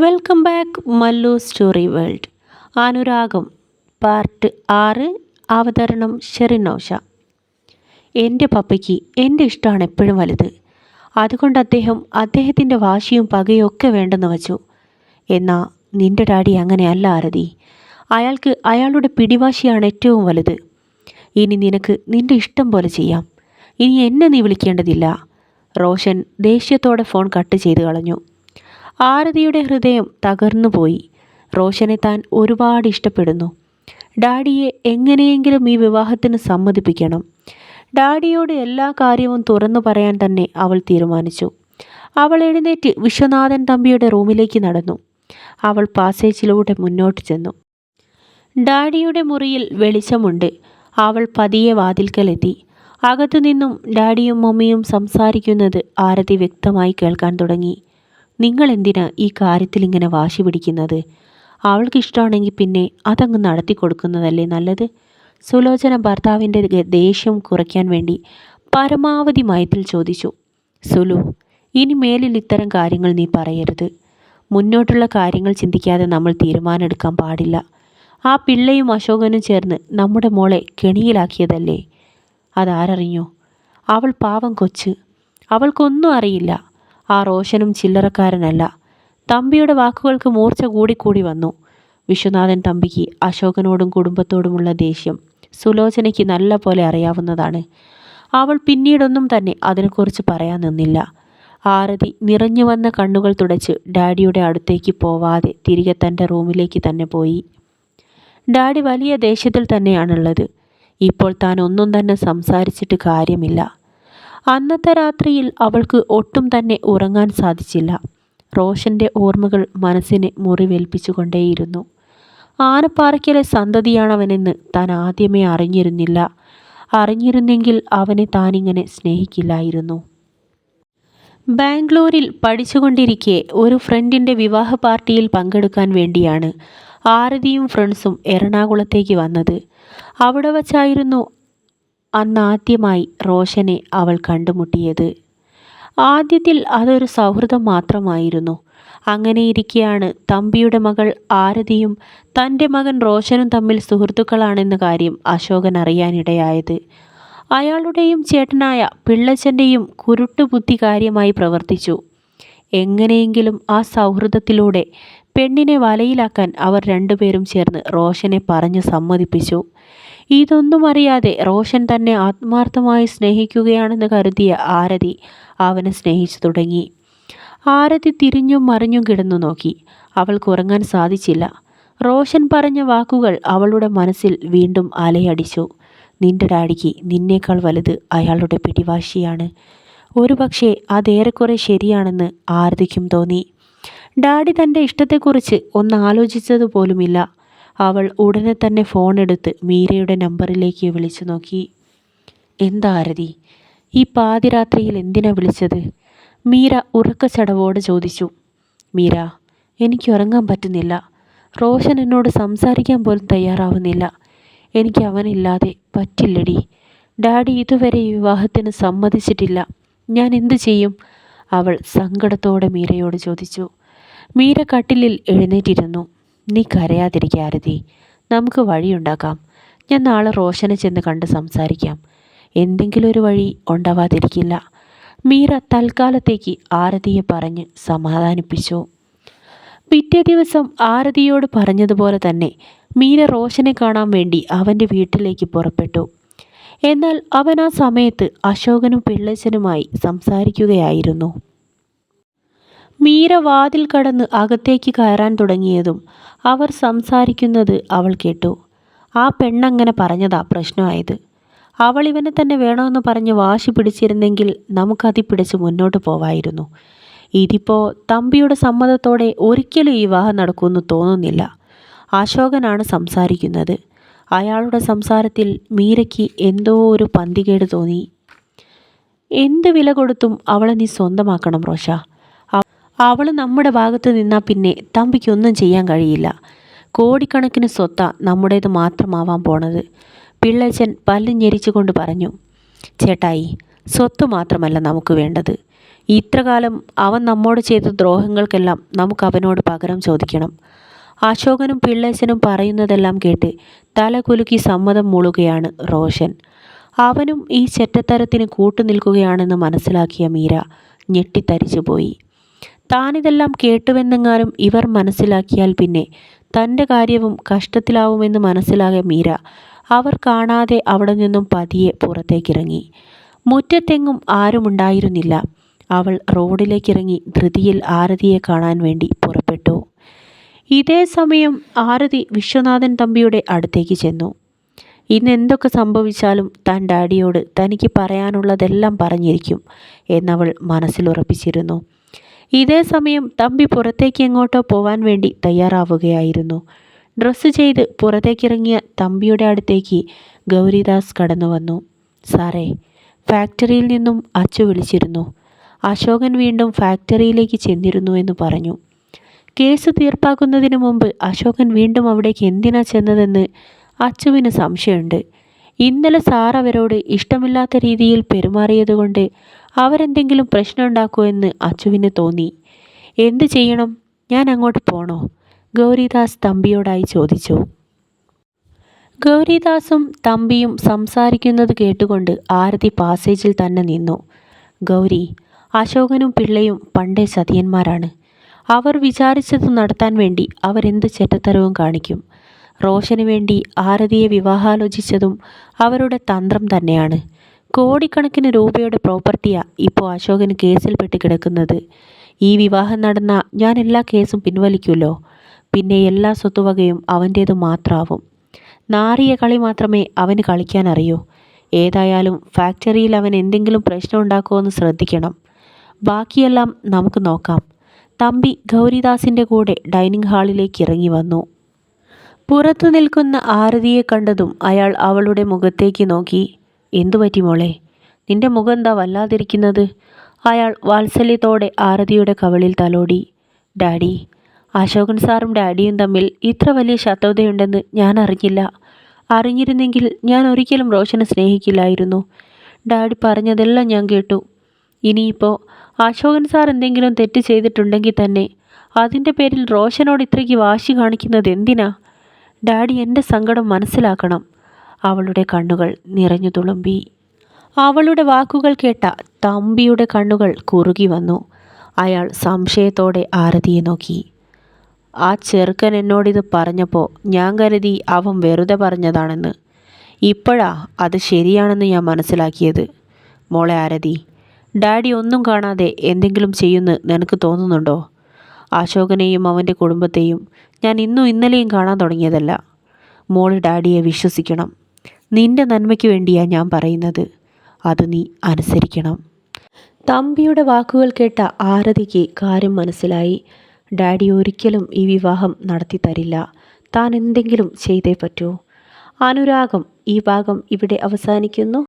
Welcome back Mallu story world. Anuragam part ആറ് അവതരണം ഷെറിനോഷ. എന്റെ പപ്പയ്ക്ക് എന്റെ ഇഷ്ടമാണ് എപ്പോഴും വലുത്. അതുകൊണ്ട് അദ്ദേഹം അദ്ദേഹത്തിന്റെ വാശിയും പകയും ഒക്കെ വേണ്ടെന്ന് വച്ചു. എന്നാൽ നിന്റെ ഡാഡി അങ്ങനെയല്ല ആരതി. അയാൾക്ക് അയാളുടെ പിടിവാശിയാണ് ഏറ്റവും വലുത്. ഇനി നിനക്ക് നിന്റെ ഇഷ്ടം പോലെ ചെയ്യാം. ഇനി എന്നെ നീ വിളിക്കേണ്ടതില്ല. റോഷൻ ദേഷ്യത്തോടെ ഫോൺ കട്ട് ചെയ്ത് കളഞ്ഞു. ആരതിയുടെ ഹൃദയം തകർന്നുപോയി. റോഷനെ താൻ ഒരുപാട് ഇഷ്ടപ്പെടുന്നു. ഡാഡിയെ എങ്ങനെയെങ്കിലും ഈ വിവാഹത്തിന് സമ്മതിപ്പിക്കണം. ഡാഡിയോട് എല്ലാ കാര്യവും തുറന്നു പറയാൻ തന്നെ അവൾ തീരുമാനിച്ചു. അവൾ എഴുന്നേറ്റ് വിശ്വനാഥൻ തമ്പിയുടെ റൂമിലേക്ക് നടന്നു. അവൾ പാസേജിലൂടെ മുന്നോട്ട് ചെന്നു. ഡാഡിയുടെ മുറിയിൽ വെളിച്ചമുണ്ട്. അവൾ പതിയെ വാതിൽക്കലെത്തി. അകത്തുനിന്നും ഡാഡിയും മമ്മിയും സംസാരിക്കുന്നത് ആരതി വ്യക്തമായി കേൾക്കാൻ തുടങ്ങി. നിങ്ങൾ എന്തിനാ ഈ കാര്യത്തിൽ ഇങ്ങനെ വാശി പിടിക്കുന്നത്? അവൾക്ക് ഇഷ്ടമാണെങ്കിൽ പിന്നെ അതങ്ങ് നടത്തി കൊടുക്കുന്നതല്ലേ നല്ലത്? സുലോചന ഭർത്താവിന്റെ ദേഷ്യം കുറയ്ക്കാൻ വേണ്ടി പരമാവധി മയത്തിൽ ചോദിച്ചു. സുലു ഇനി മേലിൽ ഇത്തരം കാര്യങ്ങൾ നീ പറയരുത്. മുന്നോട്ടുള്ള കാര്യങ്ങൾ ചിന്തിക്കാതെ നമ്മൾ തീരുമാനമെടുക്കാൻ പാടില്ല. ആ പിള്ളയും അശോകനും ചേർന്ന് നമ്മുടെ മോളെ കെണിയിലാക്കിയതല്ലേ? അതാരറിഞ്ഞു? അവൾ പാവം കൊച്ച്. അവൾക്കൊന്നും അറിയില്ല. ആ റോഷനും ചില്ലറക്കാരനല്ല. തമ്പിയുടെ വാക്കുകൾക്ക് മൂർച്ച കൂടിക്കൂടി വന്നു. വിശ്വനാഥൻ തമ്പിക്ക് അശോകനോടും കുടുംബത്തോടുമുള്ള ദേഷ്യം സുലോചനയ്ക്ക് നല്ല പോലെ അറിയാവുന്നതാണ്. അവൾ പിന്നീടൊന്നും തന്നെ അതിനെക്കുറിച്ച് പറയാൻ നിന്നില്ല. ആരതി നിറഞ്ഞു വന്ന കണ്ണുകൾ തുടച്ച് ഡാഡിയുടെ അടുത്തേക്ക് പോവാതെ തിരികെ തന്റെ റൂമിലേക്ക് തന്നെ പോയി. ഡാഡി വലിയ ദേഷ്യത്തിൽ തന്നെയാണുള്ളത്. ഇപ്പോൾ താൻ ഒന്നും തന്നെ സംസാരിച്ചിട്ട് കാര്യമില്ല. അന്നത്തെ രാത്രിയിൽ അവൾക്ക് ഒട്ടും തന്നെ ഉറങ്ങാൻ സാധിച്ചില്ല. റോഷന്റെ ഓർമ്മകൾ മനസ്സിനെ മുറിവേൽപ്പിച്ചുകൊണ്ടേയിരുന്നു. ആനപ്പാറയ്ക്കലെ സന്തതിയാണവനെന്ന് താൻ ആദ്യമേ അറിഞ്ഞിരുന്നില്ല. അറിഞ്ഞിരുന്നെങ്കിൽ അവനെ താനിങ്ങനെ സ്നേഹിക്കില്ലായിരുന്നു. ബാംഗ്ലൂരിൽ പഠിച്ചുകൊണ്ടിരിക്കെ ഒരു ഫ്രണ്ടിന്റെ വിവാഹ പാർട്ടിയിൽ പങ്കെടുക്കാൻ വേണ്ടിയാണ് ആരതിയും ഫ്രണ്ട്സും എറണാകുളത്തേക്ക് വന്നത്. അവിടെ വച്ചായിരുന്നു അന്ന് ആദ്യമായി റോഷനെ അവൾ കണ്ടുമുട്ടിയത്. ആദ്യത്തിൽ അതൊരു സൗഹൃദം മാത്രമായിരുന്നു. അങ്ങനെയിരിക്കെയാണ് തമ്പിയുടെ മകൾ ആരതിയും തന്റെ മകൻ റോഷനും തമ്മിൽ സുഹൃത്തുക്കളാണെന്ന കാര്യം അശോകൻ അറിയാനിടയായത്. അയാളുടെയും ചേട്ടനായ പിള്ളച്ചന്റെയും കുരുട്ടുബുദ്ധി കാര്യമായി പ്രവർത്തിച്ചു. എങ്ങനെയെങ്കിലും ആ സൗഹൃദത്തിലൂടെ പെണ്ണിനെ വലയിലാക്കാൻ അവർ രണ്ടുപേരും ചേർന്ന് റോഷനെ പറഞ്ഞു സമ്മതിപ്പിച്ചു. ഇതൊന്നും അറിയാതെ റോഷൻ തന്നെ ആത്മാർത്ഥമായി സ്നേഹിക്കുകയാണെന്ന് കരുതിയ ആരതി അവനെ സ്നേഹിച്ചു തുടങ്ങി. ആരതി തിരിഞ്ഞും മറിഞ്ഞും കിടന്നു നോക്കി. അവൾക്ക് ഉറങ്ങാൻ സാധിച്ചില്ല. റോഷൻ പറഞ്ഞ വാക്കുകൾ അവളുടെ മനസ്സിൽ വീണ്ടും അലയടിച്ചു. നിന്റെ ഡാഡിക്ക് നിന്നേക്കാൾ വലുത് അയാളുടെ പിടിവാശിയാണ്. ഒരുപക്ഷെ അതേറെക്കുറെ ശരിയാണെന്ന് ആരതിക്കും തോന്നി. ഡാഡി തന്റെ ഇഷ്ടത്തെക്കുറിച്ച് ഒന്ന് ആലോചിച്ചത് പോലുമില്ല അവൾ ഉടനെ തന്നെ ഫോൺ എടുത്ത് മീരയുടെ നമ്പറിലേക്ക് വിളിച്ചു നോക്കി. എന്താ ആരതി ഈ പാതിരാത്രിയിൽ എന്തിനാ വിളിച്ചത്? മീര ഉറക്കച്ചടവോടെ ചോദിച്ചു. മീര എനിക്ക് ഉറങ്ങാൻ പറ്റുന്നില്ല. റോഷൻ എന്നോട് സംസാരിക്കാൻ പോലും തയ്യാറാവുന്നില്ല. എനിക്ക് അവനില്ലാതെ പറ്റില്ലടി. ഡാഡി ഇതുവരെ ഈ വിവാഹത്തിന് സമ്മതിച്ചിട്ടില്ല. ഞാൻ എന്തു ചെയ്യും? അവൾ സങ്കടത്തോടെ മീരയോട് ചോദിച്ചു. മീര കട്ടിലിൽ എഴുന്നേറ്റിരുന്നു. നീ കരയാതിരിക്കുക ആരതി. നമുക്ക് വഴിയുണ്ടാക്കാം ഞാൻ നാളെ റോഷനെ ചെന്ന് കണ്ട് സംസാരിക്കാം. എന്തെങ്കിലും ഒരു വഴി ഉണ്ടാവാതിരിക്കില്ല. മീര തൽക്കാലത്തേക്ക് ആരതിയെ പറഞ്ഞ് സമാധാനിപ്പിച്ചു. പിറ്റേ ദിവസം ആരതിയോട് പറഞ്ഞതുപോലെ തന്നെ മീര റോഷനെ കാണാൻ വേണ്ടി അവന്റെ വീട്ടിലേക്ക് പുറപ്പെട്ടു. എന്നാൽ അവൻ ആ സമയത്ത് അശോകനും പിള്ളച്ചനുമായി സംസാരിക്കുകയായിരുന്നു. മീര വാതിൽ കടന്ന് അകത്തേക്ക് കയറാൻ തുടങ്ങിയതും അവർ സംസാരിക്കുന്നത് അവൾ കേട്ടു. ആ പെണ്ണങ്ങനെ പറഞ്ഞതാ പ്രശ്നമായത്. അവൾ ഇവനെ തന്നെ വേണമെന്ന് പറഞ്ഞ് വാശി പിടിച്ചിരുന്നെങ്കിൽ നമുക്കതി പിടിച്ച് മുന്നോട്ട് പോവായിരുന്നു. ഇതിപ്പോൾ തമ്പിയുടെ സമ്മതത്തോടെ ഒരിക്കലും ഈ വിവാഹം നടക്കുമെന്ന് തോന്നുന്നില്ല. അശോകനാണ് സംസാരിക്കുന്നത്. അയാളുടെ സംസാരത്തിൽ മീരയ്ക്ക് എന്തോ ഒരു പന്തികേട് തോന്നി. എന്ത് വില കൊടുത്തും അവളെ നീ സ്വന്തമാക്കണം റോഷ. അവൾ നമ്മുടെ ഭാഗത്ത് നിന്നാൽ പിന്നെ തമ്പിക്കൊന്നും ചെയ്യാൻ കഴിയില്ല. കോടിക്കണക്കിന് സ്വത്ത നമ്മുടേത് മാത്രമാവാൻ പോണത്. പിള്ളച്ചൻ പല്ല് ഞെരിച്ചുകൊണ്ട് പറഞ്ഞു ചേട്ടായി സ്വത്ത് മാത്രമല്ല നമുക്ക് വേണ്ടത്. ഇത്രകാലം അവൻ നമ്മോട് ചെയ്ത ദ്രോഹങ്ങൾക്കെല്ലാം നമുക്ക് അവനോട് പകരം ചോദിക്കണം അശോകനും പിള്ളേച്ചനും പറയുന്നതെല്ലാം കേട്ട് തല കുലുക്കി സമ്മതം മൂളുകയാണ് റോഷൻ. അവനും ഈ ചെറ്റത്തരത്തിന് കൂട്ടുനിൽക്കുകയാണെന്ന് മനസ്സിലാക്കിയ മീര ഞെട്ടിത്തരിച്ചുപോയി. താനിതെല്ലാം കേട്ടുവെന്നെങ്ങാനും ഇവർ മനസ്സിലാക്കിയാൽ പിന്നെ തന്റെ കാര്യവും കഷ്ടത്തിലാവുമെന്ന് മനസ്സിലാകെ മീര. അവർ കാണാതെ അവിടെ നിന്നും പതിയെ പുറത്തേക്കിറങ്ങി. മുറ്റത്തെങ്ങും ആരുമുണ്ടായിരുന്നില്ല. അവൾ റോഡിലേക്കിറങ്ങി ധൃതിയിൽ ആരതിയെ കാണാൻ വേണ്ടി പുറപ്പെട്ടു. ഇതേ സമയം ആരതി വിശ്വനാഥൻ തമ്പിയുടെ അടുത്തേക്ക് ചെന്നു. ഇന്ന് എന്തൊക്കെ സംഭവിച്ചാലും താൻ ഡാഡിയോട് തനിക്ക് പറയാനുള്ളതെല്ലാം പറഞ്ഞിരിക്കും എന്നവൾ മനസ്സിലുറപ്പിച്ചിരുന്നു. ഇതേ സമയം തമ്പി പുറത്തേക്ക് എങ്ങോട്ടോ പോവാൻ വേണ്ടി തയ്യാറാവുകയായിരുന്നു. ഡ്രസ്സ് ചെയ്ത് പുറത്തേക്കിറങ്ങിയ തമ്പിയുടെ അടുത്തേക്ക് ഗൗരിദാസ് കടന്നു വന്നു സാറേ ഫാക്ടറിയിൽ നിന്നും അച്ചു വിളിച്ചിരുന്നു. അശോകൻ വീണ്ടും ഫാക്ടറിയിലേക്ക് ചെന്നിരുന്നു എന്ന് പറഞ്ഞു. കേസ് തീർപ്പാക്കുന്നതിന് മുമ്പ് അശോകൻ വീണ്ടും അവിടേക്ക് എന്തിനാ ചെന്നതെന്ന് അച്ചുവിന് സംശയമുണ്ട്. ഇന്നലെ സാർ അവരോട് ഇഷ്ടമില്ലാത്ത രീതിയിൽ പെരുമാറിയതുകൊണ്ട് അവരെന്തെങ്കിലും പ്രശ്നമുണ്ടാക്കുമോ എന്ന് അച്ചുവിന് തോന്നി. എന്ത് ചെയ്യണം? ഞാൻ അങ്ങോട്ട് പോണോ? ഗൗരിദാസ് തമ്പിയോടായി ചോദിച്ചു. ഗൗരിദാസും തമ്പിയും സംസാരിക്കുന്നത് കേട്ടുകൊണ്ട് ആരതി പാസേജിൽ തന്നെ നിന്നു. ഗൗരി അശോകനും പിള്ളയും പണ്ടേ സതിയന്മാരാണ്. അവർ വിചാരിച്ചത് നടത്താൻ വേണ്ടി അവരെന്ത് ചെറ്റത്തരവും കാണിക്കും. റോഷന് വേണ്ടി ആരതിയെ വിവാഹാലോചിച്ചതും അവരുടെ തന്ത്രം തന്നെയാണ്. കോടിക്കണക്കിന് രൂപയുടെ പ്രോപ്പർട്ടിയാണ് ഇപ്പോൾ അശോകന് കേസിൽപ്പെട്ട് കിടക്കുന്നത്. ഈ വിവാഹം നടന്ന ഞാൻ എല്ലാ കേസും പിൻവലിക്കുമല്ലോ. പിന്നെ എല്ലാ സ്വത്തുവകയും അവന്റേത് മാത്രമാവും നാറിയ കളി മാത്രമേ അവന് കളിക്കാൻ അറിയൂ ഏതായാലും ഫാക്ടറിയിൽ അവൻ എന്തെങ്കിലും പ്രശ്നം ഉണ്ടാക്കുമെന്ന് ശ്രദ്ധിക്കണം. ബാക്കിയെല്ലാം നമുക്ക് നോക്കാം. തമ്പി ഗൗരിദാസിന്റെ കൂടെ ഡൈനിങ് ഹാളിലേക്ക് ഇറങ്ങി വന്നു. പുറത്തു നിൽക്കുന്ന ആരതിയെ കണ്ടതും അയാൾ അവളുടെ മുഖത്തേക്ക് നോക്കി എന്തു പറ്റി മോളെ? നിന്റെ മുഖം എന്താ വല്ലാതിരിക്കുന്നത്? അയാൾ വാത്സല്യത്തോടെ ആരതിയുടെ കവളിൽ തലോടി. ഡാഡി അശോകൻ സാറും ഡാഡിയും തമ്മിൽ ഇത്ര വലിയ ശത്രുതയുണ്ടെന്ന് ഞാൻ അറിഞ്ഞില്ല. അറിഞ്ഞിരുന്നെങ്കിൽ ഞാൻ ഒരിക്കലും റോഷനെ സ്നേഹിക്കില്ലായിരുന്നു. ഡാഡി പറഞ്ഞതെല്ലാം ഞാൻ കേട്ടു. ഇനിയിപ്പോൾ അശോകൻ സാർ എന്തെങ്കിലും തെറ്റ് ചെയ്തിട്ടുണ്ടെങ്കിൽ തന്നെ അതിന്റെ പേരിൽ റോഷനോട് ഇത്രയ്ക്ക് വാശി കാണിക്കുന്നത് എന്തിനാ? ഡാഡി എന്റെ സങ്കടം മനസ്സിലാക്കണം. അവളുടെ കണ്ണുകൾ നിറഞ്ഞു തുളുമ്പി. അവളുടെ വാക്കുകൾ കേട്ട തമ്പിയുടെ കണ്ണുകൾ കുറുകി വന്നു. അയാൾ സംശയത്തോടെ ആരതിയെ നോക്കി. ആ ചെറുക്കൻ എന്നോടിത് പറഞ്ഞപ്പോൾ ഞാൻ കരുതി അവൻ വെറുതെ പറഞ്ഞതാണെന്ന്. ഇപ്പോഴാ അത് ശരിയാണെന്ന് ഞാൻ മനസ്സിലാക്കിയത്. മോളെ ആരതി ഡാഡി ഒന്നും കാണാതെ എന്തെങ്കിലും ചെയ്യുന്നു നിനക്ക് തോന്നുന്നുണ്ടോ? അശോകനെയും അവന്റെ കുടുംബത്തെയും ഞാൻ ഇന്നും ഇന്നലെയും കാണാൻ തുടങ്ങിയതല്ല. മോൾ ഡാഡിയെ വിശ്വസിക്കണം. നിന്റെ നന്മയ്ക്ക് വേണ്ടിയാണ് ഞാൻ പറയുന്നത്. അത് നീ അനുസരിക്കണം. തമ്പിയുടെ വാക്കുകൾ കേട്ട ആരതിക്ക് കാര്യം മനസ്സിലായി. ഡാഡി ഒരിക്കലും ഈ വിവാഹം നടത്തി തരില്ല. താൻ എന്തെങ്കിലും ചെയ്തേ പറ്റൂ. അനുരാഗം ഈ ഭാഗം ഇവിടെ അവസാനിക്കുന്നു.